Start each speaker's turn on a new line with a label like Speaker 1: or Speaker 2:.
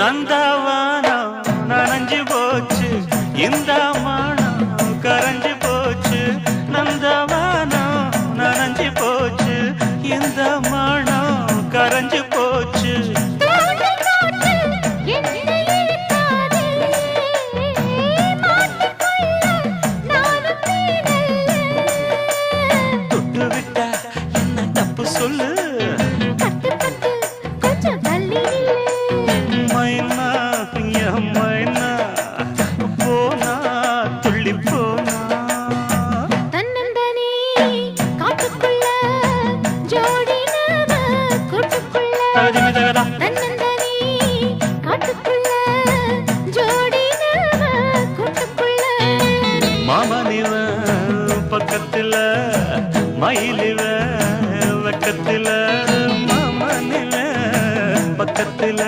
Speaker 1: நந்தவானம் நனைஞ்சு போச்சு. இந்த மானம் கரைஞ்சு போச்சு. நந்தவானம் நனைஞ்சு போச்சு. இந்த மானம் கரைஞ்சு போச்சு. தொட்டு விட்டா என்ன தப்பு சொல்லு.
Speaker 2: தள்ளி
Speaker 1: போனா
Speaker 2: தன்னந்தனே காட்டுக்குள்ள ஜோடி நாம கூட்டுக்குள்ள.
Speaker 1: மாமனிவ பக்கத்துல மயிலிவ வெக்கத்துல.